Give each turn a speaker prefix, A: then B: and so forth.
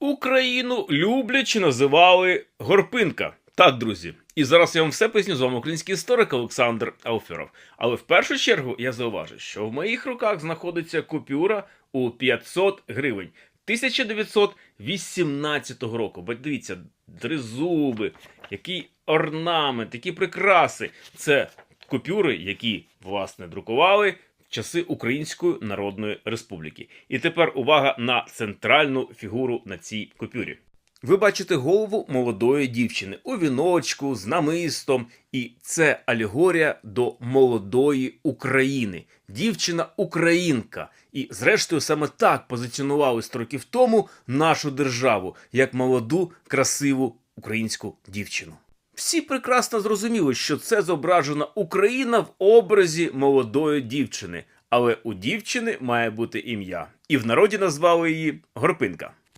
A: Україну люблячи називали Горпинка. Так, друзі. І зараз я вам все поясню з вами український історик Олександр Ауферов. Але в першу чергу я зауважу, що в моїх руках знаходиться купюра у 500 гривень 1918 року. Бо дивіться, тризуби, який орнамент, які прикраси. Це купюри, які власне друкували часи Української Народної Республіки. І тепер увага на центральну фігуру на цій купюрі. Ви бачите голову молодої дівчини у віночку з намистом, і це алегорія до молодої України. Дівчина українка. І, зрештою, саме так позиціонували сто років тому нашу державу як молоду, красиву українську дівчину. Всі прекрасно зрозуміли, що це зображена Україна в образі молодої дівчини, але у дівчини має бути ім'я. І в народі назвали її Горпинка.